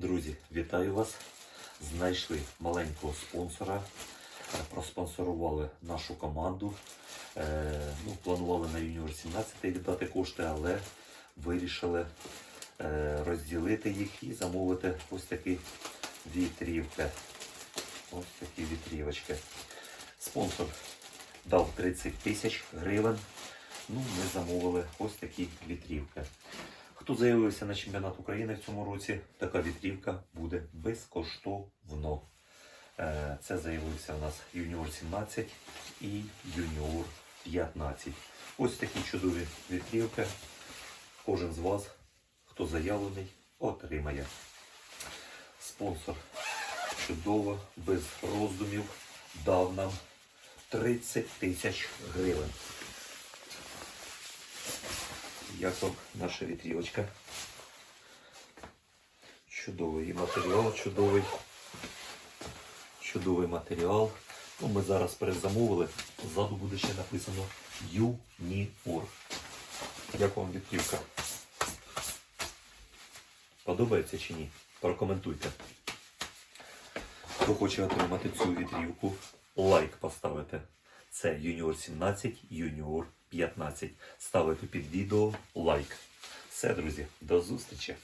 Друзі, вітаю вас! Знайшли маленького спонсора, е, проспонсорували нашу команду. Е, Ну, планували на юніор 17 віддати кошти, але вирішили е, розділити їх і замовити ось такі вітрівки. Ось такі вітрівочки. Спонсор дав 30 тисяч гривень. Ну, ми замовили ось такі вітрівки. Хто заявився на чемпіонат України в цьому році, така вітрівка буде безкоштовно. Е, Це заявився у нас юніор 17 і юніор 15. Ось такі чудові вітрівки. Кожен з вас, хто заявлений, отримає. Спонсор чудово, без роздумів, дав нам 30 тисяч гривень. Вам наша вітрівочка? Чудовий і матеріал, чудовий. Чудовий матеріал. Ну, ми зараз перезамовили. Ззаду буде ще написано Юніор. Як вам вітрівка? Подобається чи ні? Прокоментуйте. Хто хоче отримати цю вітрівку, лайк поставити. Це юніор 17, юніор 15. Ставити під відео лайк. Все, друзі, до зустрічі!